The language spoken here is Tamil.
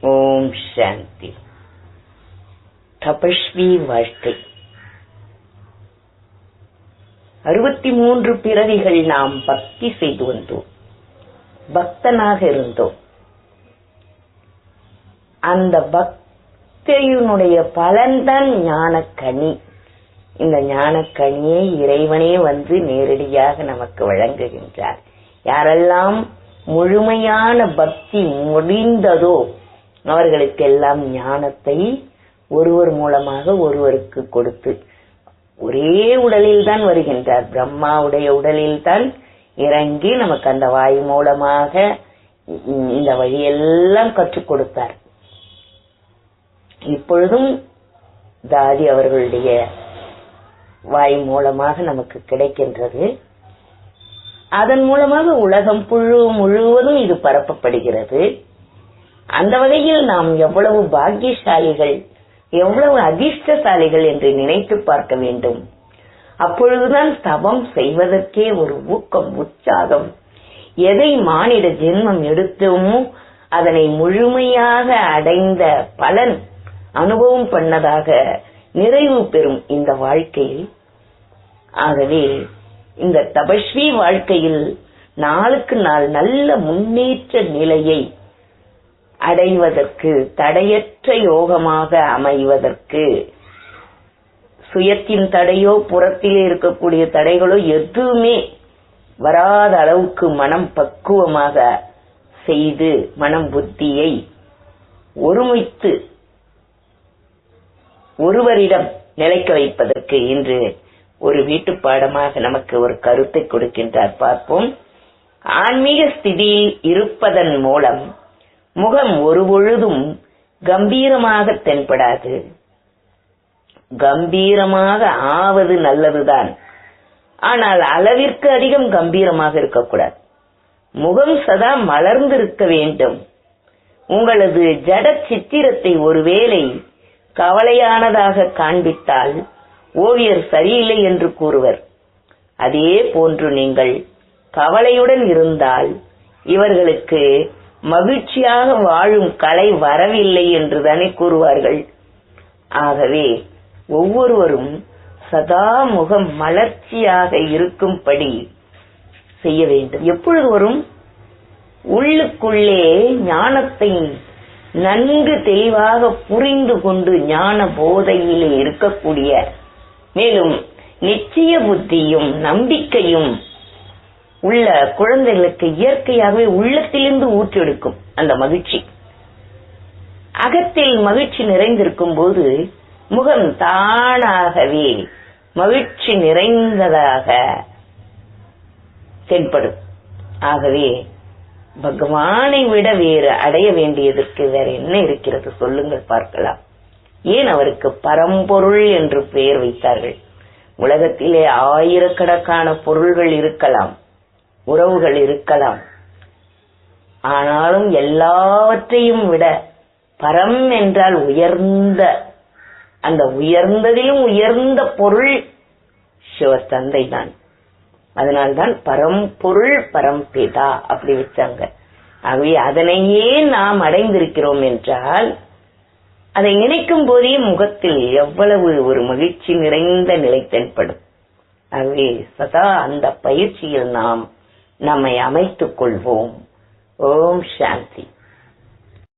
ஓம் சாந்தி. தபஸ்வி வாழ்க்கை அறுபத்தி மூன்று பிறவிகள் நாம் பக்தி செய்து வந்தோம். பக்தனாக இருந்தோம். அந்த பக்தியினுடைய பலன்தான் ஞானக்கனி. இந்த ஞானக்கனியை இறைவனே வந்து நேரடியாக நமக்கு வழங்குகின்றார். யாரெல்லாம் முழுமையான பக்தி முடிந்ததோ அவர்களுக்கெல்லாம் ஞானத்தை ஒருவர் மூலமாக ஒருவருக்கு கொடுத்து ஒரே உடலில் தான் வருகின்றார். பிரம்மாவுடைய உடலில் தான் இறங்கி நமக்கு அந்த வாய் மூலமாக இந்த வழியெல்லாம் கற்றுக் கொடுத்தார். இப்பொழுதும் தாதி அவர்களுடைய வாய் மூலமாக நமக்கு கிடைக்கின்றது. அதன் மூலமாக உலகம் புழு முழுவதும் இது பரப்பப்படுகிறது. அந்த வகையில் நாம் எவ்வளவு பாக்கியசாலிகள் எவ்வளவு அதிர்ஷ்டசாலிகள் என்று நினைத்து பார்க்க வேண்டும். அப்பொழுதுதான் தவம் செய்வதற்கே ஒரு ஊக்கம் உற்சாகம். எதை மானிட ஜென்மம் எடுத்தோமோ அதனை முழுமையாக அடைந்த பலன் அனுபவம் பண்ணதாக நிறைவு பெறும் இந்த வாழ்க்கையில். ஆகவே இந்த தபஸ்வி வாழ்க்கையில் நாளுக்கு நாள் நல்ல முன்னேற்ற நிலையை அடைவதற்கு தடையற்ற யோகமாக அமைவதற்கு சுயத்தின் தடையோ புறத்திலே இருக்கக்கூடிய தடைகளோ எதுவுமே வராத அளவுக்கு மனம் பக்குவமாக செய்து மனம் புத்தியை ஒருமித்து ஒருவரிடம் நிலைக்க வைப்பதற்கு இன்று ஒரு வீட்டு பாடமாக நமக்கு ஒரு கருத்தை கொடுக்கின்றார். பார்ப்போம். ஆன்மீக ஸ்திதியில் இருப்பதன் மூலம் முகம் ஒருபொழுதும் கம்பீரமாக தென்படாது. கம்பீரமாக ஆவது நல்லதுதான். ஆனால் அளவிற்கு அதிகம் கம்பீரமாக இருக்கக்கூடாது. முகம் சதா மலர்ந்திருக்க வேண்டும். உங்களது ஜட சித்திரத்தை ஒருவேளை கவலையானதாக காண்பித்தால் ஓவியர் சரியில்லை என்று கூறுவர். அதே போன்று நீங்கள் கவலையுடன் இருந்தால் இவர்களுக்கு மகிழ்ச்சியாக வாழும் கலை வரவில்லை என்றுதானே கூறுவார்கள். ஆகவே ஒவ்வொருவரும் சதா முகம் மலர்ச்சியாக இருக்கும்படி செய்ய வேண்டும். எப்பொழுது வரும் உள்ளுக்குள்ளே ஞானத்தை நன்கு தெளிவாக புரிந்து கொண்டு ஞான போதையிலே இருக்கக்கூடிய மேலும் நிச்சய புத்தியும் நம்பிக்கையும் உள்ள குழந்தைகளுக்கு இயற்கையாகவே உள்ளத்திலிருந்து ஊற்றெடுக்கும் அந்த மகிழ்ச்சி. அகத்தில் மகிழ்ச்சி நிறைந்திருக்கும் போது முகம் தானாகவே மகிழ்ச்சி நிறைந்ததாக தென்படும். ஆகவே பகவானை விட வேறு அடைய வேண்டியதற்கு வேற என்ன இருக்கிறது சொல்லுங்கள் பார்க்கலாம். ஏன் அவருக்கு பரம்பொருள் என்று பெயர் வைத்தார்கள்? உலகத்திலே ஆயிரக்கணக்கான பொருள்கள் இருக்கலாம். உறவுகள் இருக்கலாம். ஆனாலும் எல்லாவற்றையும் விட பரம் என்றால் உயர்ந்த அந்த உயர்ந்ததிலும் உயர்ந்த பொருள் சிவ தந்தை தான். அதனால்தான் பரம்பொருள் பரம்பிதா அப்படி வச்சாங்க ஆகவே அதனையே நாம் அடைந்திருக்கிறோம் என்றால் அதை நினைக்கும் போதே முகத்தில் எவ்வளவு ஒரு மகிழ்ச்சி நிறைந்த நிலை தென்படும். ஆகவே சதா அந்த பயிற்சியில் நாம் நம்மை அமைத்துக் கொள்வோம். ஓம் சாந்தி.